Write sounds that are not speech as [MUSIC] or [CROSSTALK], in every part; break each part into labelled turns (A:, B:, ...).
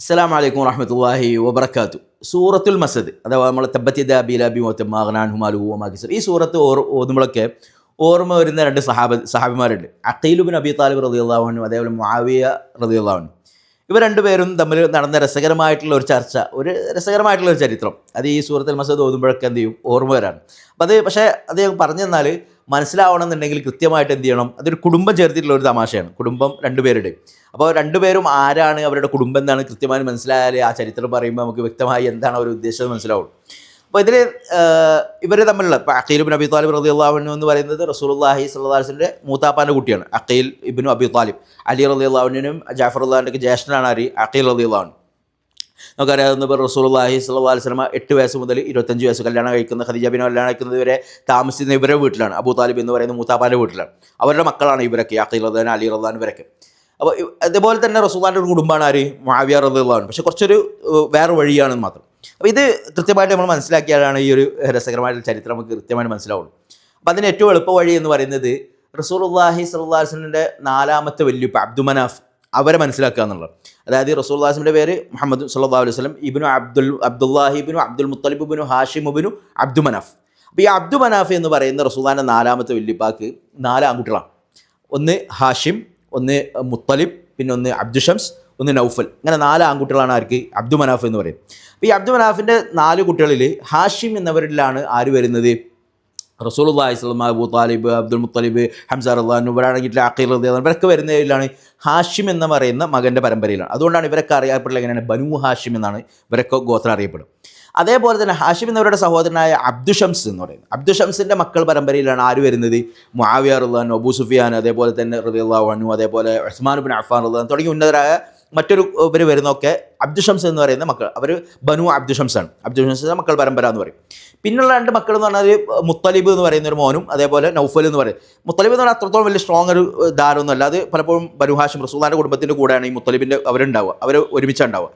A: അസ്സലാം വലൈക്കും വറഹമത്തല്ലാഹി വബർക്കാത്തു സൂറത്തുൽ മസദ് അഥവാ നമ്മൾ തബ്ബത്തിദ ബിലാബി മാഗ്നാൻ ഹുമാലു മാഗിസർ ഈ സൂറത്ത് ഓർ ഓതുമ്പോഴൊക്കെ ഓർമ്മ വരുന്ന രണ്ട് സഹാബ സഹാബിമാരുണ്ട്. അഖീലുബിൻ അബി താലിബ് റതിയുള്ളാഹുനും അതേപോലെ മുആവിയ റതിയുള്ളാഹുനും ഇവർ രണ്ടുപേരും തമ്മിൽ നടന്ന രസകരമായിട്ടുള്ള ഒരു ചർച്ച ഒരു രസകരമായിട്ടുള്ള ഒരു ചരിത്രം. അത് ഈ സൂറത്തുൽ മസദ് ഓതുമ്പോഴൊക്കെ എന്ത് ചെയ്യും? ഓർമ്മ വരാണ്. അപ്പം അത് പക്ഷേ അദ്ദേഹം പറഞ്ഞു തന്നാൽ മനസ്സിലാവണം എന്നുണ്ടെങ്കിൽ കൃത്യമായിട്ട് എന്ത് ചെയ്യണം? അതൊരു കുടുംബം ചേർത്തിട്ടുള്ള ഒരു തമാശയാണ്. കുടുംബം രണ്ടുപേരുടെ അപ്പോൾ രണ്ടുപേരും ആരാണ് അവരുടെ കുടുംബം എന്താണ്? കൃത്യമായി മനസ്സിലായാലേ ആ ചരിത്രം പറയുമ്പോൾ നമുക്ക് വ്യക്തമായി എന്താണ് അവർ ഉദ്ദേശിച്ചത് മനസ്സിലാവുള്ളൂ. അപ്പോൾ ഇതിൽ ഇവർ തമ്മിലുള്ള ഇപ്പോൾ അഖീൽ ഇബിൻ അബി താലിബ് റതി അള്ളാഹുനു എന്ന് പറയുന്നത് റസൂലുള്ളാഹി സ്വല്ലാസിന്റെ മൂത്താപ്പാന്റെ കുട്ടിയാണ്. Aqil ibn Abi Talib. Ali റതി അള്ളാഹുനും ജാഫർ അള്ളാഹിന്റെ ജ്യേഷ്ഠനാണ് അരി അഖീൽ റതി അള്ളാഹുൻ നമുക്കറിയാവുന്ന ഇപ്പോൾ സ്വല്ലല്ലാഹി അലൈഹി വസല്ലമ എട്ട് വയസ്സ് മുതൽ ഇരുപത്തഞ്ച് വയസ്സ് കല്യാണം കഴിക്കുന്ന ഖദീജ ബിൻ കല്യാണം കഴിക്കുന്നത് വരെ താമസിക്കുന്ന ഇവരുടെ വീട്ടിലാണ്. അബൂ താലിബ് എന്ന് പറയുന്ന മൂത്താപ്പാന്റെ വീട്ടിലാണ്. അവരുടെ മക്കളാണ് ഇവരൊക്കെ അഖീൽ റദ്ദാൻ അലി റദ്ദാൻ ഇവരൊക്കെ. അപ്പോൾ അതേപോലെ തന്നെ റസൂലാന്റെ ഒരു കുടുംബമാണ് ആര്? മാവിയ റദ്ദാൻ പക്ഷേ കുറച്ചൊരു വേറെ വഴിയാണെന്ന് മാത്രം. അപ്പോൾ ഇത് കൃത്യമായിട്ട് നമ്മൾ മനസ്സിലാക്കിയാലാണ് ഈ ഒരു രസകരമായിട്ടുള്ള ചരിത്രം നമുക്ക് കൃത്യമായിട്ട് മനസ്സിലാവുള്ളൂ. അപ്പോൾ അതിന് ഏറ്റവും എളുപ്പ വഴി എന്ന് പറയുന്നത് റസൂലുള്ളാഹി അള്ളാഹി വസല്ലമയുടെ നാലാമത്തെ വല്യുപ്പ അബ്ദുമനാഫ് അവരെ മനസ്സിലാക്കുക എന്നുള്ളത്. അതായത് റസൂൽദാസിന്റെ പേര് മുഹമ്മദ് സല്ലല്ലാഹു അലൈഹി വസല്ലം ഇബിനു അബ്ദുൽ അബ്ദുല്ലാഹിബിനു അബ്ദുൽ മുത്തലിബ് ഇബിനു ഹാഷിം ഇബിനു അബ്ദു മനാഫ്. അപ്പോൾ ഈ അബ്ദു മനാഫ് എന്ന് പറയുന്ന റസൂലാന്റെ നാലാമത്തെ വല്യപ്പാക്ക് നാല് ആൺകുട്ടികളാണ്. ഒന്ന് ഹാഷിം ഒന്ന് മുത്തലിബ് പിന്നെ ഒന്ന് അബ്ദുഷംസ് ഒന്ന് നൗഫൽ. അങ്ങനെ നാല് ആൺകുട്ടികളാണ് ആർക്ക്? അബ്ദു മനാഫ് എന്ന് പറയും അപ്പോൾ ഈ അബ്ദു മനാഫിന്റെ നാല് കുട്ടികളിൽ ഹാഷിം എന്നവരിലാണ് ആര് വരുന്നത്? റസൂൽ അള്ളാഹി സ്വലം Abu Talib Abdul Muttalib Hamza റദ്ദാൻ ഇവരാണെങ്കിൽ അഖീൽ റദ്ദാൻ ഇവരൊക്കെ വരുന്നതിലാണ് ഹാഷിം എന്ന് പറയുന്ന മകന്റെ പരമ്പരയിലാണ്. അതുകൊണ്ടാണ് ഇവരൊക്കെ അറിയപ്പെടുന്നത് എങ്ങനെയാണ്? ബനു ഹാഷിം എന്നാണ് ഇവരൊക്കെ ഗോത്രം അറിയപ്പെടും അതേപോലെ തന്നെ ഹാഷിം എന്നവരുടെ സഹോദരനായ അബ്ദു അബ്ദുഷംസ് എന്ന് പറയുന്നത്. അബ്ദുഷംസിന്റെ മക്കൾ പരമ്പരയിലാണ് ആര് വരുന്നത്? മുആവിയ ഉള്ളഹാൻ അബൂ സുഫിയാൻ അതേപോലെ തന്നെ റദിയല്ലാഹു അൻഹു അതേപോലെ ഉസ്മാൻ ബിൻ അഫാൻ ഉള്ളഹാൻ തുടങ്ങി ഉന്നതരായ മറ്റൊരു ഇവർ വരുന്നൊക്കെ അബ്ദുഷംസ് എന്ന് പറയുന്ന മക്കൾ. അവർ ബനു അബ്ദുഷംസാണ്. അബ്ദുഷംസ് മക്കൾ പരമ്പര എന്ന് പറയും. പിന്നുള്ള രണ്ട് മക്കൾ എന്ന് പറഞ്ഞാൽ മുത്തലിബ് എന്ന് പറയുന്ന ഒരു മോനും അതേപോലെ നൗഫൽ എന്ന് പറയും. മുത്തലിബ് എന്ന് പറഞ്ഞാൽ അത്രത്തോളം വലിയ സ്ട്രോങ് ഒരു ധാരമൊന്നുമല്ല. അത് പലപ്പോഴും ബനു ഹാഷിം റസൂദാന്റെ കുടുംബത്തിന്റെ കൂടെയാണ് ഈ മുത്തലിബിന്റെ അവരുണ്ടാവുക. അവർ ഒരുമിച്ചുണ്ടാവുക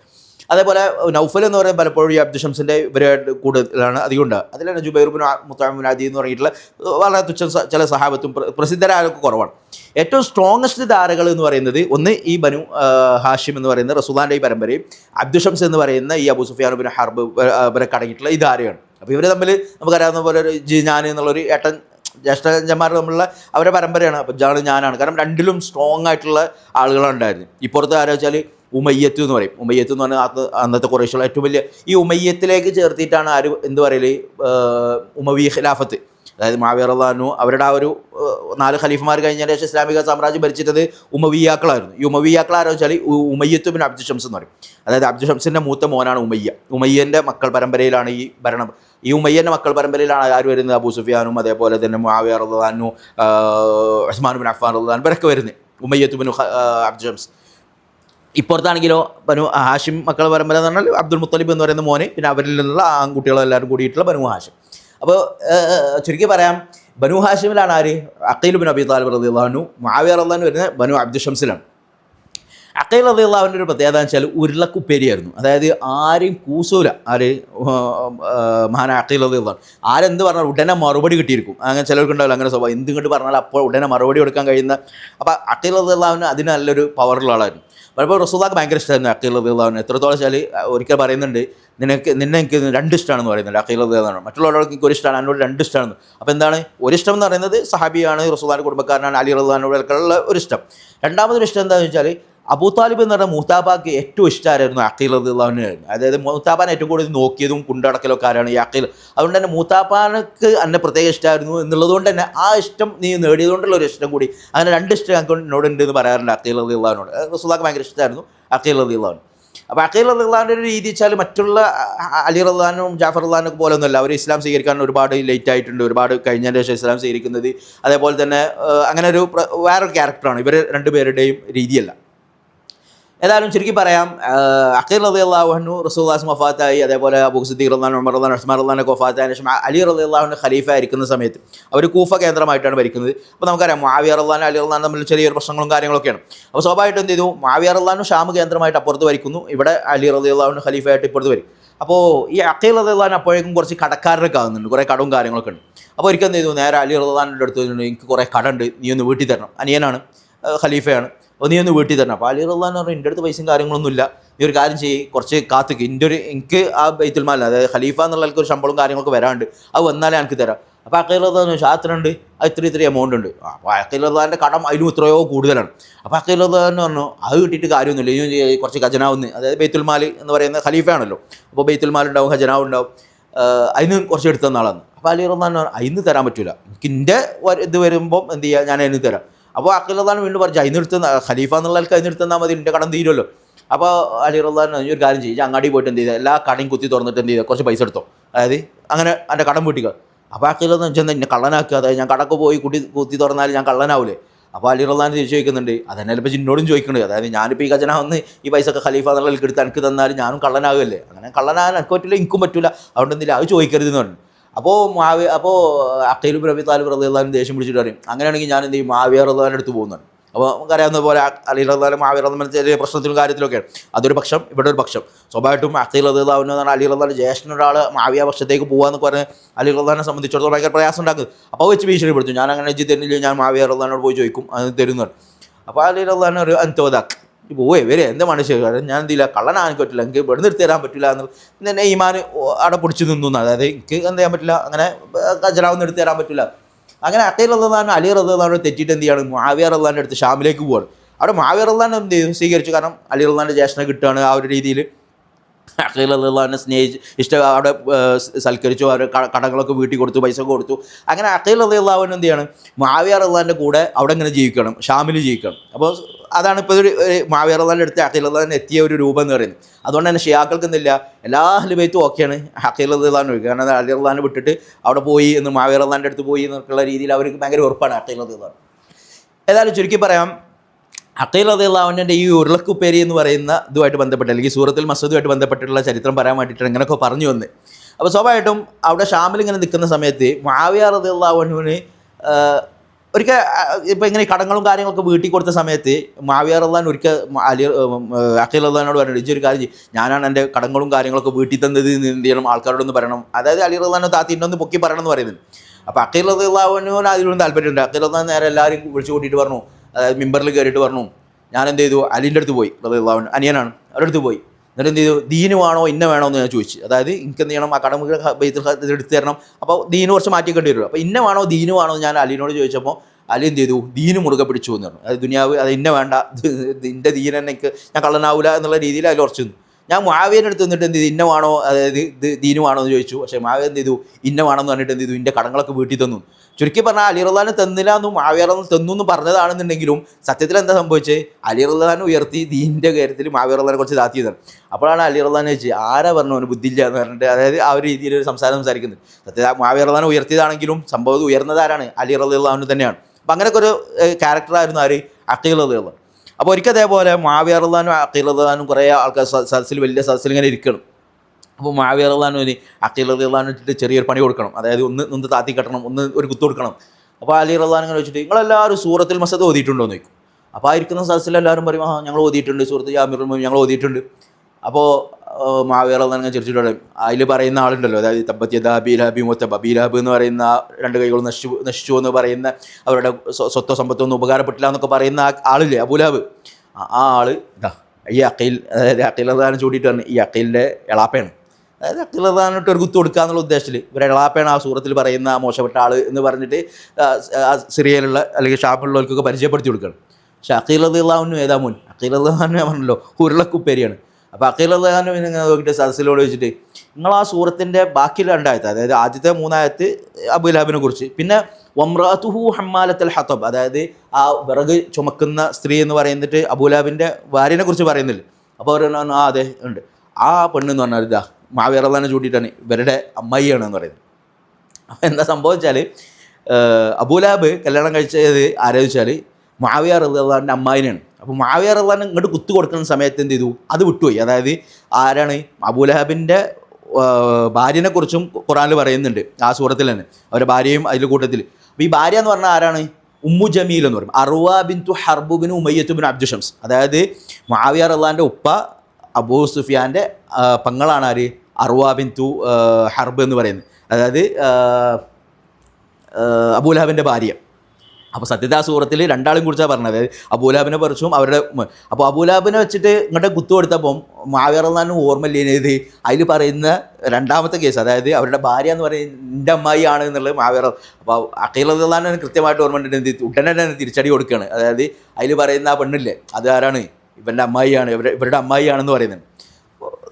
A: അതേപോലെ നൗഫൽ എന്ന് പറയുന്നത് പലപ്പോഴും ഈ അബ്ദുഷംസിന്റെ ഇവരായിട്ട് കൂടുതലാണ് അധികം ഉണ്ടാകുക അതിലാണ് ജുബൈർബിൻ മുത്താമിനാദി എന്ന് പറഞ്ഞിട്ടുള്ള വളരെ തുച്ഛ ചില സഹാബത്തും പ്ര- പ്രസിദ്ധരായൊക്കെ കുറവാണ്. ഏറ്റവും സ്ട്രോങ്ങസ്റ്റ് ധാരകൾ എന്ന് പറയുന്നത് ഒന്ന് ഈ ബനു ഹാഷിം എന്ന് പറയുന്ന റസുദാന്റെ ഈ പരമ്പരയും അബ്ദുഷംസ് എന്ന് പറയുന്ന ഈ അബു സുഫിയാൻ ബിൻ ഹർബ് ഇവരൊക്കെ അടങ്ങിയിട്ടുള്ള ഈ ധാരയാണ്. അപ്പോൾ ഇവർ തമ്മിൽ നമുക്കറിയാവുന്ന പോലെ ഒരു ജിനാൻ എന്നുള്ളൊരു ഏട്ടൻ ജ്യേഷ്ഠജന്മാർ തമ്മിലുള്ള അവരുടെ പരമ്പരയാണ്. അപ്പോൾ ജാണ് ഞാനാണ്. കാരണം രണ്ടിലും സ്ട്രോങ് ആയിട്ടുള്ള ആളുകളാണ് ഉണ്ടായിരുന്നത്. ഇപ്പുറത്ത് ആരാ വെച്ചാൽ ഉമയ്യത്ത് എന്ന് പറയും. ഉമയ്യത്ത് എന്ന് പറഞ്ഞാൽ അന്നത്തെ കുറേശ്ശുള്ള ഏറ്റവും വലിയ ഈ ഉമയ്യത്തിലേക്ക് ചേർത്തിയിട്ടാണ് ആര് എന്ത് പറയൽ? ഉമവി ഖിലാഫത്ത്. അതായത് മാവിയറാനു അവരുടെ ആ ഒരു നാല് ഖലീഫുമാർ കഴിഞ്ഞതിന് ശേഷം ഇസ്ലാമിക സാമ്രാജ്യം ഭരിച്ചിട്ടത് ഉമവിയാക്കളായിരുന്നു. ഈ ഉമവിയാക്കൾ ആരോ വെച്ചാൽ ഉമയ്യത്ത് പിന്നെ അബ്ദു ഷംസ് എന്ന് പറയും. അതായത് അബ്ദു ഷംസിന്റെ മൂത്ത മോനാണ് ഉമയ്യ. ഉമയ്യന്റെ മക്കൾ പരമ്പരയിലാണ് ഈ ഭരണം. ഈ ഉമയ്യന്റെ മക്കൾ പരമ്പരയിലാണ് ആര് വരുന്നത്? അബൂ സുഫിയാനും അതേപോലെ തന്നെ മുആവിയ റദ്ദാനു ഉസ്മാൻ ബിൻ അഫ്ഫാൻ റദ്ദാൻ ഇവരൊക്കെ വരുന്നത്. ഉമയ്യത്തുബിൻ അബ്ദു ഷംസ്. ഇപ്പുറത്താണെങ്കിലോ ബനു ഹാഷിം മക്കൾ പരമ്പര എന്ന് പറഞ്ഞാൽ അബ്ദുൽ മുത്തലിബ് എന്ന് പറയുന്ന മോന് പിന്നെ അവരിൽ നിന്നുള്ള ആൺകുട്ടികളും എല്ലാവരും കൂടിയിട്ടുള്ള ബനു ഹാഷിം. അപ്പോൾ ചുരുക്കി പറയാം ബനു ഹാഷിമിലാണ് ആര്? അക്കൈൽ ബിൻ അബി താലിബ് റദിള്ളാഹു മാവിയ റദ്ദാൻ വരുന്നത് ബനു അബ്ദു ഷംസിലാണ്. അക്കൈൽ റദിള്ളാഹുവിന്റെ ഒരു പ്രത്യേകത എന്ന് വെച്ചാൽ ഉരുളക്കുപ്പേരിയായിരുന്നു. അതായത് ആരെയും കൂസൂല. ആര്? മഹാന അക്കൈൽ റദിള്ളാഹു ആരെന്ത് പറഞ്ഞാൽ ഉടനെ മറുപടി കിട്ടിയിരിക്കും. അങ്ങനെ ചിലർക്ക് ഉണ്ടാവില്ല അങ്ങനെ സ്വഭാവം. എന്ത് കണ്ട് പറഞ്ഞാൽ അപ്പോൾ ഉടനെ മറുപടി കൊടുക്കാൻ കഴിയുന്ന അപ്പോൾ അക്കൈൽ റദിള്ളാഹുവിന് അതിന് നല്ലൊരു പവറുള്ള ആളായിരുന്നു. പലപ്പോൾ റസൂദാക്ക് ഭയങ്കര ഇഷ്ടമായിരുന്നു റദിള്ളാഹുവിന് എത്രത്തോളം വെച്ചാൽ ഒരിക്കൽ പറയുന്നുണ്ട് നിനക്ക് നിന്നെ എനിക്ക് രണ്ട് ഇഷ്ടമാണെന്ന് പറയുന്നുണ്ട് അക്കീൽ റദിള്ളാഹു മറ്റുള്ളവർക്ക് എനിക്ക് ഒരു ഇഷ്ടമാണ് എന്നോട് രണ്ട് ഇഷ്ടമാണ് അപ്പോൾ എന്താണ്? ഒരു ഇഷ്ടം എന്ന് പറയുന്നത് സഹാബിയാണ് റസൂദാന്റെ കുടുംബക്കാരനാണ് അലി റദിള്ളാഹിനോടുള്ള ഒരു ഇഷ്ടം. രണ്ടാമതൊരു ഇഷ്ടം എന്താണെന്ന് വെച്ചാൽ അബൂ താലിബ് എന്ന് പറഞ്ഞ മൂത്താബാക്ക് ഏറ്റവും ഇഷ്ടമായിരുന്നു അഖീൽ റദിള്ളാഹുവിനായിരുന്നു അതായത് മുഹ്താബാൻ ഏറ്റവും കൂടുതൽ നോക്കിയതും കുണ്ടടക്കലൊക്കെ ആരാണ് ഈ അഖീൽ. അതുകൊണ്ട് തന്നെ മുഹ്താബാനക്ക് എന്നെ പ്രത്യേക ഇഷ്ടമായിരുന്നു എന്നുള്ളതുകൊണ്ട് തന്നെ ആ ഇഷ്ടം നീ നേടിയതുകൊണ്ടുള്ള ഒരു ഇഷ്ടം കൂടി. അങ്ങനെ രണ്ട് ഇഷ്ടം ഞങ്ങൾക്ക് എന്നോടുണ്ട് എന്ന് പറയാറുണ്ട് അഖീൽ റദിള്ളാഹിനോട് റസുദാക്ക് ഭയങ്കര ഇഷ്ടമായിരുന്നു അഖിൽ റദിള്ളാഹു അപ്പോൾ അഖിൽ റദിള്ളാഹിന്റെ ഒരു രീതി വെച്ചാൽ മറ്റുള്ള അലി റദ്ദാനും ജാഫർ റഹ്ലാനും പോലെ ഒന്നുമല്ല. അവർ ഇസ്ലാം സ്വീകരിക്കാൻ ഒരുപാട് ലേറ്റ് ആയിട്ടുണ്ട്. ഒരുപാട് കഴിഞ്ഞതിന് ശേഷം ഇസ്ലാം സ്വീകരിക്കുന്നത് അതേപോലെ തന്നെ അങ്ങനെ ഒരു വേറൊരു ക്യാരക്ടറാണ് ഇവർ രണ്ടുപേരുടെയും രീതിയല്ല. ഏതായാലും ചുരുക്കി പറയാം. അഖീർ റതി അള്ളാഹുഹു റസൂല്ലാസ് വഫാത്തായി. അതേപോലെ അബൂ സിദ്ദീഖ് റഹ്ലാൻ ഉമർ റഹ്ലാൻ ഉസ്മാൻ റഹ്ലാനൊക്കെ വഫാത്തായതിനു ശേഷം അലി റതി അള്ളാഹുന് ഖലീഫ ആയിരിക്കുന്ന സമയത്ത് അവർ കൂഫ കേന്ദ്രമായിട്ടാണ് ഭരിക്കുന്നത്. അപ്പോൾ നമുക്കറിയാം മാവിയ റഹ്ലാൻ അലി റഹ്ലാൻ തമ്മിൽ ചെറിയൊരു പ്രശ്നങ്ങളും കാര്യങ്ങളൊക്കെയാണ്. അപ്പോൾ സ്വാഭാവികമായിട്ടും എന്ത് ചെയ്തു? മാവിയ റഹ്ലാനും ഷാം കേന്ദ്രമായിട്ട് അപ്പുറത്ത് വരിക്കുന്നു ഇവിടെ അലി റതി അള്ളാഹുവിന്റെ ഖലീഫയായിട്ട് ഇപ്പുറത്ത് വരും. അപ്പോൾ ഈ അഖീർ റതി അള്ളഹാൻ അപ്പോഴേക്കും കുറച്ച് കടക്കാരൊക്കെ ആകുന്നുണ്ട്. കുറേ കടവും കാര്യങ്ങളൊക്കെ ഉണ്ട്. അപ്പോൾ ഒരിക്കൽ എന്ത് ചെയ്തു? നേരെ അലി റഹ്ലാന്റെ അടുത്ത് എനിക്ക് കുറേ കടുണ്ട് നീ ഒന്ന് വീട്ടിൽ തരണം. അനിയനാണ് ഖലീഫയാണ്. നീ ഒന്ന് വീട്ടിൽ തരണം അപ്പോൾ അലി റഹ്ലാൻ പറഞ്ഞു എന്റെ അടുത്ത് പൈസയും കാര്യങ്ങളൊന്നും ഇല്ല. നീ ഒരു കാര്യം ചെയ്യ്. കുറച്ച് കാത്തുക്ക് എന്റെ ഒരു എനിക്ക് ആ ബൈത്തുൽ മാലിന് അതായത് ഖലീഫ എന്നുള്ള ഒരു ശമ്പളവും കാര്യങ്ങളൊക്കെ വരാണ്ട് അത് വന്നാലേ എനിക്ക് തരാം. അപ്പോൾ അക്കീൽ റഹ്ലാൻ ചോദിച്ചു അത്രയുണ്ട് അത് ഇത്ര ഇത്ര എമൗണ്ട് ഉണ്ട്. അപ്പോൾ അക്കീൽ റഹ്ലാന്റെ കടം അതിലും എത്രയോ കൂടുതലാണ്. അപ്പോൾ അക്കീൽ റഹ്ലാൻ പറഞ്ഞു അത് കിട്ടിയിട്ട് കാര്യമൊന്നുമില്ല. ഇനി കുറച്ച് ഖജനാവുന്ന്. അതായത് ബൈത്തുൽ മാൽ എന്ന് പറയുന്ന ഖലീഫയാണല്ലോ. അപ്പോൾ ബൈത്തുൽ മാൽ ഉണ്ടാവും ഖജനാവ് ഉണ്ടാവും. അതിന് കുറച്ച് എടുത്ത നാളാണ് അപ്പോൾ അലി പറഞ്ഞു അതിന് തരാൻ പറ്റില്ല എനിക്ക് എന്റെ ഇത് വരുമ്പോൾ എന്ത് ചെയ്യുക ഞാൻ അതിന് തരാം. അപ്പോൾ റഹ്മാൻ വീണ്ടും പറഞ്ഞു അതിന് എടുത്ത ഖലീഫ എന്നുള്ള ആൾക്ക് അതിന് എടുത്താൽ മതി എന്റെ കടം തീരുമല്ലോ അപ്പോൾ അലി റഹ്മാൻ പറഞ്ഞു, ഒരു കാര്യം ചെയ്യും അങ്ങാടി പോയിട്ട് എന്ത് ചെയ്താൽ എല്ലാ കടയും കുത്തി തുറന്നിട്ട് എന്ത് ചെയ്താൽ കുറച്ച് പൈസ എടുത്തോ. അതായത് അങ്ങനെ എന്റെ കടം വീട്ടിക്കുക അപ്പോൾ അഖിൽ വെച്ചാൽ എന്നെ കള്ളനാക്കുക? അതായത് ഞാൻ കടക്ക് പോയി കുട്ടി കുത്തി തുറന്നാൽ ഞാൻ കള്ളനാവൂലേ? അപ്പോൾ അലി റഹ്മാൻ തിരിച്ചു ചോദിക്കുന്നുണ്ട് അതന്നെ ഇപ്പോൾ ചിന്നോടും ചോദിക്കുന്നുണ്ട് അതായത് ഞാനിപ്പോൾ ഈ ഖജന വന്ന് ഈ പൈസ ഒക്കെ ഖലീഫ എന്നുള്ള എടുത്ത് എനിക്ക് തന്നാൽ ഞാനും കള്ളനാകുമല്ലേ അങ്ങനെ കള്ളനാകാൻ എനിക്ക് പറ്റില്ല എനിക്കും പറ്റില്ല അതുകൊണ്ട് എന്തില്ല അത് ചോദിക്കരുതെന്ന് പറഞ്ഞു. അപ്പോൾ മാവി അപ്പോൾ അക്കയിലും റബി താലിബ് റദ്ദാലും ദേഷ്യം പിടിച്ചിട്ട് പറയും അങ്ങനെയാണെങ്കിൽ ഞാൻ എന്ത് ചെയ്യും? മാവിയ റദ്ദാന്റെ അടുത്ത് പോകുന്നതാണ്. അപ്പോൾ നമുക്കറിയാവുന്ന പോലെ അലി റദ്ദാലും മാവിയ റദ്ദാൻ ചെറിയ പ്രശ്നത്തിലും കാര്യത്തിലൊക്കെയാണ് അതൊരു പക്ഷം ഇവിടെ ഒരു പക്ഷം. സ്വാഭാവികമായിട്ടും അക്കയിൽ റദ്ദാവുന്ന പറഞ്ഞാൽ അലി റദ്ദാൻ ജ്യേഷ്ഠൻ ഒരാൾ മാവിയ പക്ഷത്തേക്ക് പോകാന്ന് പറഞ്ഞ് അലി റദ്ദാനെ സംബന്ധിച്ചിടത്തോളം ഭയങ്കര പ്രയാസം ഉണ്ടാക്കുന്നത് അപ്പോൾ വെച്ച് ഭീഷണിപ്പെടുത്തും. ഞാൻ അങ്ങനെ എജ്ജി തരുന്നില്ല ഞാൻ മാവിയ റദ്ദാനോട് പോയി ചോദിക്കും. അത് തരുന്നുണ്ട് അപ്പോൾ അലി റദ്ദാൻ ഒരു അന്തോദാക്ക് ഈ പോവേ ഇവരെ എന്ത് മനുഷ്യകാരൻ ഞാൻ എന്തില്ല കള്ളനാകാൻ പറ്റില്ല. എനിക്ക് ഇവിടെ നിർത്തി തരാൻ പറ്റില്ല എന്ന് പിന്നെ ഈമാൻ അവിടെ പിടിച്ചു നിന്നു എന്ന്. അതായത് എനിക്ക് എന്ത് ചെയ്യാൻ പറ്റില്ല? അങ്ങനെ കജറാവുന്ന എടുത്ത് തരാൻ പറ്റില്ല. അങ്ങനെ അക്കയിൽ റദ്ദാനും അലി റദ്ദാനും തെറ്റിയിട്ട് എന്ത് ചെയ്യാണ്? മാവിയ റദ്ദാന്റെ അടുത്ത് ഷാമിലേക്ക് പോവാണ്. അവിടെ മാവിയ റദ്ദാൻ എന്ത് ചെയ്തു? സ്വീകരിച്ചു. കാരണം അലി റദ്ദാന്റെ ജ്യേഷ്ഠനെ കിട്ടുകയാണ് ആ ഒരു രീതിയിൽ. അഖീൽ അള്ളാഹിനെ സ്നേഹിച്ച് ഇഷ്ട അവിടെ സൽക്കരിച്ചു അവർ കടങ്ങളൊക്കെ വീട്ടിൽ കൊടുത്തു പൈസ കൊടുത്തു. അങ്ങനെ അഖീൽ അള്ളാഹുവിന് എന്ത് ചെയ്യണം? മാവിയാർ അള്ളാഹിന്റെ കൂടെ അവിടെ ഇങ്ങനെ ജീവിക്കണം ഷാമിൽ ജീവിക്കണം. അപ്പോൾ അതാണ് ഇപ്പോൾ ഒരു മാവിയാർ അള്ളാഹിന്റെ അടുത്ത് അഖീൽ അള്ളാഹിന് എത്തിയ ഒരു രൂപം എന്ന് പറയുന്നത്. അതുകൊണ്ട് തന്നെ ഷിയാക്കൾക്ക് എന്തില്ല? എല്ലാ ഹലുബൈത്തും ഓക്കെയാണ്. അഖീൽ അള്ളാഹിന് ഒഴിക്കുക കാരണം അലി അള്ളാഹിനെ വിട്ടിട്ട് അവിടെ പോയി എന്ന് മാവിയാർ അള്ളാഹിന്റെ അടുത്ത് പോയി എന്നൊക്കെയുള്ള രീതിയിൽ അവർക്ക് ഭയങ്കര ഉറപ്പാണ് അഖീൽ അള്ളാഹ് ഏതായാലും ചുരുക്കി പറയാം അഖീൽ അള്ളാഹുവിന്റെ ഈ ഉരുളക്കുപ്പേരി എന്ന് പറയുന്ന ഇതുമായിട്ട് ബന്ധപ്പെട്ട് അല്ലെങ്കിൽ സൂറത്തിൽ മസൂദുമായിട്ട് ബന്ധപ്പെട്ടിട്ടുള്ള ചരിത്രം പറയാൻ വേണ്ടിയിട്ട് ഇങ്ങനെയൊക്കെ പറഞ്ഞു വന്ന്. അപ്പോൾ സ്വാഭാവികമായിട്ടും അവിടെ ഷാമിൽ ഇങ്ങനെ നിൽക്കുന്ന സമയത്ത് മാവിയ റദിള്ളാഹുവിന് ഒരിക്കൽ ഇപ്പം ഇങ്ങനെ കടങ്ങളും കാര്യങ്ങളൊക്കെ വീട്ടിൽ കൊടുത്ത സമയത്ത് മാവിയ റദ്ദാൻ ഒരിക്കൽ അലി അഖിൽ അള്ളഹാനോട് പറഞ്ഞു ഇജ്ജൊരു കാര്യം. ഞാനാണ് എന്റെ കടങ്ങളും കാര്യങ്ങളൊക്കെ വീട്ടിൽ തന്നത് എന്ത് ചെയ്യണം? ആൾക്കാരോടൊന്ന് പറയണം. അതായത് അലി അള്ളഹാനോ താത്തി ഇന്നൊന്ന് പൊക്കി പറയണം എന്ന് പറയുന്നത്. അപ്പോൾ അഖിൽ റദ്ദാഹുവിന് അതിലൊന്നും താല്പര്യമുണ്ട്. അഖിൽ അള്ളഹാൻ നേരെ എല്ലാവരും വിളിച്ചു കൂട്ടിയിട്ട് പറഞ്ഞു അതായത് മിമ്പറിൽ കയറിയിട്ട് പറഞ്ഞു ഞാൻ എന്ത് ചെയ്തു? അലിന്റെ അടുത്ത് പോയി റദ്ദാഹുൻ അനിയനാണ് അവരുടെ അടുത്ത് പോയി. എന്നിട്ട് എന്ത് ചെയ്തു? ദീന് വേണോ ഇന്ന വേണോ എന്ന് ഞാൻ ചോദിച്ചു. അതായത് എനിക്ക് എന്ത് ചെയ്യണം? അക്കാഡമിക് എടുത്ത് തരണം. അപ്പോൾ ദീന് കുറച്ച് മാറ്റിക്കേണ്ടി വരും അപ്പോൾ ഇന്ന വേണോ ദീന് വേണോ എന്ന് ഞാൻ അലിനോട് ചോദിച്ചപ്പോൾ അലി എന്ത് ചെയ്തു? ദീന് മുറുകെ പിടിച്ചു എന്ന് പറഞ്ഞു. അത് ദുനിയാവ് അത് ഇന്ന വേണ്ട ഇതിന്റെ ദീന എനിക്ക് ഞാൻ കള്ളനാവില്ല എന്നുള്ള രീതിയിൽ അതിൽ ഉറച്ചു നിന്നു. ഞാൻ മാവിയന്റെ അടുത്ത് നിന്നിട്ട് എന്ത് ചെയ്തു? ഇന്നമാണോ? അതായത് ഇത് ദീനുവാണോ എന്ന് ചോദിച്ചു. പക്ഷേ മാവിയ എന്ത് ചെയ്തു? ഇന്നമാണെന്ന് പറഞ്ഞിട്ട് എന്ത് ചെയ്തു? ഇന്റെ കടങ്ങളൊക്കെ വീട്ടിൽ തന്നു. ചുരുക്കി പറഞ്ഞാൽ അലി റഹ്ലാൻ തന്നില്ല എന്നും മാവിയറന്ന് തന്നു എന്ന് പറഞ്ഞതാണെന്നുണ്ടെങ്കിലും സത്യത്തിൽ എന്താ സംഭവിച്ചത് അലി റഹ്ലാൻ ഉയർത്തി ദീന്റെ കാര്യത്തിൽ മാവിയ റഹ്ലാനെ കുറച്ച് താത്തിയതാണ് അപ്പോഴാണ് അലി റഹ്ലാൻ വെച്ച് ആരാ പറഞ്ഞു അവന് ബുദ്ധിയില്ല? എന്ന് പറഞ്ഞിട്ട് അതായത് ആ ഒരു രീതിയിൽ ഒരു സംസാരം സംസാരിക്കുന്നത്. സത്യത്തിൽ മാവിയ ഉയർത്തിയതാണെങ്കിലും സംഭവം ഉയർന്നതാരാണ്? അലി റഹ്ലാൻ തന്നെയാണ്. അപ്പം അങ്ങനെയൊക്കെ ഒരു ക്യാരക്ടറായിരുന്നു ആര്? അഖീൽ അപ്പോൾ ഒരിക്കൽ അതേപോലെ മാവിയ റഹ്ലാനും അഖീൽ റഹ്ലാനും കുറേ ആൾക്കാർ സദസ്സിൽ വലിയ സദസ്സിൽ ഇങ്ങനെ ഇരിക്കണം. അപ്പോൾ മാവിയ ഇനി അഖീൽ റഹ്ലാനും വെച്ചിട്ട് ചെറിയൊരു പണി കൊടുക്കണം. അതായത് ഒന്ന് നിന്ന് താത്തി കെട്ടണം ഒന്ന് ഒരു കുത്തു കൊടുക്കണം. അപ്പോൾ അലി റഹ്ലാൻ ഇങ്ങനെ വെച്ചിട്ട് നിങ്ങളെല്ലാവരും സൂറത്തിൽ മസദ് ഓതിയിട്ടുണ്ടോ എന്ന് ചോദിക്കും. അപ്പോൾ ആ ഇരിക്കുന്ന സദസ്സിൽ എല്ലാവരും പറയും ആ ഞങ്ങൾ ഓതിയിട്ടുണ്ട്. സൂറത്ത് ജാമിർ ഞങ്ങൾ ഓതിയിട്ടുണ്ട്. അപ്പോൾ റഹ്ലാൻ ഇങ്ങനെ ചിരിച്ചിട്ട് അതിൽ പറയുന്ന ആളുണ്ടല്ലോ. അതായത് തബ്ബത്യത ബീലാബി മൊത്ത ബീലാബ് എന്ന് പറയുന്ന രണ്ട് കൈകൾ നശിച്ചു നശിച്ചു എന്ന് പറയുന്ന അവരുടെ സ്വത്ത സമ്പത്തോ ഒന്നും ഉപകാരപ്പെട്ടില്ല എന്നൊക്കെ പറയുന്ന ആളില്ലേ അബുലാബ് ആ- ആൾ ഇതാ ഈ അക്കയിൽ അതായത് അക്കയിൽ അതാണ് ചൂണ്ടിയിട്ട് ഈ അക്കയിലിന്റെ എളാപ്പയാണ്. അതായത് അക്കലതാനിട്ട് ഒരു കുത്തു കൊടുക്കുക എന്നുള്ള ഉദ്ദേശത്തിൽ ഇവരെ എളാപ്പയാണ് ആ സൂറത്തിൽ പറയുന്ന മോശപ്പെട്ട ആൾ എന്ന് പറഞ്ഞിട്ട് സിറിയയിലുള്ള അല്ലെങ്കിൽ ഷാപ്പിലുള്ളവർക്കൊക്കെ പരിചയപ്പെടുത്തി കൊടുക്കുകയാണ്. പക്ഷേ അക്കീൽ ഏതാ മുൻ? അക്കീൽ പറഞ്ഞല്ലോ ഉരുളക്കുപ്പേരിയാണ്. അപ്പോൾ അക്കീൽ അള്ളാഹുനും ഇങ്ങനെ നോക്കിയിട്ട് സദസ്സിലോട് വെച്ചിട്ട് നിങ്ങൾ ആ സൂറത്തിന്റെ ബാക്കി രണ്ടായത്ത് അതായത് ആദ്യത്തെ മൂന്നായത്ത് അബുലാബിനെ കുറിച്ച്. പിന്നെ വമ്രാത്തുഹു ഹമ്മാലത്തൽ ഹത്തബ് അതായത് ആ വിറക് ചുമക്കുന്ന സ്ത്രീ എന്ന് പറയുന്നിട്ട് അബുലാബിന്റെ ഭാര്യനെ കുറിച്ച് പറയുന്നില്ല? അപ്പോൾ അവർ ആ അതെ ഉണ്ട്. ആ പെണ്ണ് എന്ന് പറഞ്ഞാൽ ഇതാ മാവിയറദാനെ ചൂണ്ടിയിട്ടാണ് ഇവരുടെ അമ്മായിയാണ് എന്ന് പറയുന്നത്. അപ്പോൾ എന്താ സംഭവിച്ചാൽ അബൂലാബ് കല്യാണം കഴിച്ചത് ആരാധിച്ചാൽ മാവിയ റഹ്ലാന്റെ അമ്മായിനാണ് അപ്പോൾ മാവിയ റഹ്ലാൻ ഇങ്ങോട്ട് കുത്തു കൊടുക്കുന്ന സമയത്ത് എന്ത് ചെയ്തു? അത് വിട്ടുപോയി. അതായത് ആരാണ്? അബുലഹബിന്റെ ഭാര്യനെ കുറിച്ചും ഖുറാനിൽ പറയുന്നുണ്ട് ആ സൂറത്തിൽ തന്നെ. അവരുടെ ഭാര്യയും അതിൽ കൂട്ടത്തിൽ. അപ്പോൾ ഈ ഭാര്യ എന്ന് പറഞ്ഞാൽ ആരാണ്? ഉമ്മു ജമീൽ എന്ന് പറയും. അറുവ ബിന്തു ഹർബുബിന് ഉമയ്യത്തുബിൻ അബ്ദു ഷംസ്. അതായത് മാവിയ റഹ്ലാന്റെ ഉപ്പ അബൂ സുഫിയാന്റെ പങ്ങളാണ് ആര്? അറുവ ബിൻ തു ഹർബ് എന്ന് പറയുന്നത്. അതായത് അബൂലഹബിന്റെ ഭാര്യ. അപ്പോൾ സത്യത്തെ ആ സൂറത്തിൽ രണ്ടാളും കുറിച്ചാണ് പറഞ്ഞത്. അബൂലാബിനെ പറിച്ചും അവരുടെ. അപ്പോൾ അബൂലാബിനെ വെച്ചിട്ട് ഇങ്ങോട്ട് കുത്തു കൊടുത്തപ്പം ഓർമ്മ ഓർമ്മയില്ലേത് അതിൽ പറയുന്ന രണ്ടാമത്തെ കേസ് അതായത് അവരുടെ ഭാര്യ എന്ന് പറയുന്നത് എന്റെ അമ്മായി ആണ് എന്നുള്ളത് മാവേറ അപ്പോൾ അക്കീലതാണ് കൃത്യമായിട്ട് ഓർമ്മ ഉണ്ട് എന്ത് ഉടനെ തന്നെ തിരിച്ചടി കൊടുക്കുകയാണ് അതായത് അതിൽ പറയുന്ന ആ പെണ്ണില്ലേ അത് ആരാണ്? ഇവന്റെ അമ്മായിയാണ് ഇവരുടെ ഇവരുടെ അമ്മായിയാണെന്ന് പറയുന്നത്.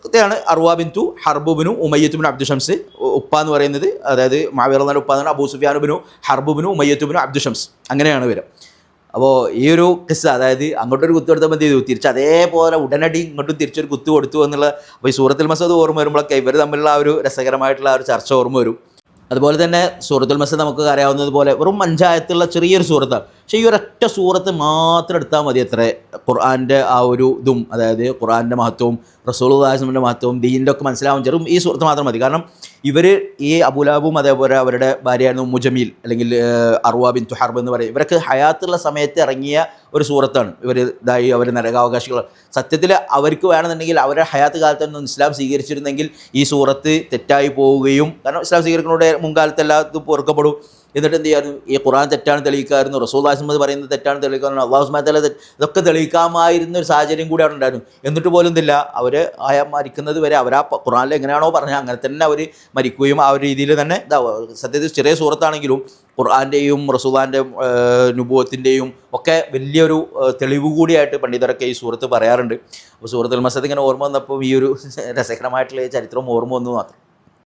A: കൃത്യമാണ് അർവാബിൻ തു ഹർബുബിനു ഉമയ്യത്തുബിനു അബ്ദു ഷംസ് ഉപ്പ എന്ന് പറയുന്നത് അതായത് മാവിറന്നാൻ ഉപ്പ എന്ന് അബൂ സുഫിയാനുബിനു ഹർബുബിനു ഉമയ്യത്തുബിനു അബ്ദു ഷംസ് അങ്ങനെയാണ് വരും അപ്പോൾ ഈ ഒരു കിസ്സ അതായത് അങ്ങോട്ടൊരു കുത്തു കൊടുത്തപ്പോൾ എന്ത് ചെയ്തു? തിരിച്ച് അതേപോലെ ഉടനടി ഇങ്ങോട്ടും തിരിച്ചൊരു കുത്തു കൊടുത്തു എന്നുള്ള അപ്പോൾ ഈ സൂറത്തുൽ മസദ് ഓർമ്മ വരുമ്പോഴൊക്കെ ഇവർ തമ്മിലുള്ള ആ ഒരു രസകരമായിട്ടുള്ള ആ ഒരു ചർച്ച ഓർമ്മ വരും. അതുപോലെ തന്നെ സൂറത്തുൽ മസദ് നമുക്ക് അറിയാവുന്നതുപോലെ വെറും അഞ്ചായത്തുള്ള ചെറിയൊരു സൂറത്താണ്. പക്ഷേ ഈ ഒരൊറ്റ സൂറത്ത് മാത്രം എടുത്താൽ മതി അത്ര. ഖുർആന്റെ ആ ഒരു ഇതും അതായത് ഖുർആന്റെ മഹത്വവും റസൂൽ ദാസിമിന്റെ മഹത്വവും ദീനിന്റെ ഒക്കെ മനസ്സിലാവും ചെറും ഈ സൂറത്ത് മാത്രം മതി. കാരണം ഇവർ ഈ അബുലാബും അതേപോലെ അവരുടെ ഭാര്യയായിരുന്നു മുജമീൽ അല്ലെങ്കിൽ അറുവാ ബിൻ തുഹർബ് എന്ന് പറയും. ഇവരൊക്കെ ഹയാത്തുള്ള സമയത്ത് ഇറങ്ങിയ ഒരു സൂറത്താണ്. ഇവർ ഇതായി അവർ നരകാവകാശികൾ. സത്യത്തിൽ അവർക്ക് വേണമെന്നുണ്ടെങ്കിൽ അവരുടെ ഹയാത്ത് കാലത്ത് കാലത്തൊന്നും ഇസ്ലാം സ്വീകരിച്ചിരുന്നെങ്കിൽ ഈ സൂറത്ത് തെറ്റായി പോവുകയും കാരണം ഇസ്ലാം സ്വീകരിക്കുന്നതോടെ മുൻകാലത്തെല്ലാം ഇത് പൊറുക്കപ്പെടും. എന്നിട്ട് എന്ത് ചെയ്യാറ്? ഈ ഖുറാൻ തെറ്റാണ് തെളിയിക്കാമായിരുന്നു റസൂൽ ആസ്മത് പറയുന്നത് തെറ്റാണ് തെളിയിക്കാറുണ്ട്. അള്ളാഹു സുമാല ഇതൊക്കെ തെളിയിക്കാമായിരുന്ന ഒരു സാഹചര്യം കൂടി അവിടെ ഉണ്ടായിരുന്നു. എന്നിട്ട് പോലും ഇല്ല അവർ ആയ മരിക്കുന്നത് വരെ അവർ ആ ഖുറാനിൽ എങ്ങനെയാണോ പറഞ്ഞത്. അങ്ങനെ തന്നെ അവർ മരിക്കുകയും ആ ഒരു രീതിയിൽ തന്നെ സത്യത്തിൽ ചെറിയ സുഹൃത്താണെങ്കിലും ഖുർആാന്റെയും റസൂദാന്റെ അനുഭവത്തിന്റെയും ഒക്കെ വലിയൊരു തെളിവ് കൂടിയായിട്ട് പണ്ഡിതരൊക്കെ ഈ സുഹൃത്ത് പറയാറുണ്ട്. അപ്പോൾ സുഹൃത്തുൽ മസദ് ഇങ്ങനെ ഓർമ്മ വന്നപ്പോൾ ഈ ഒരു [LAUGHS] രസകരമായിട്ടുള്ള ചരിത്രം ഓർമ്മ വന്നു മാത്രം.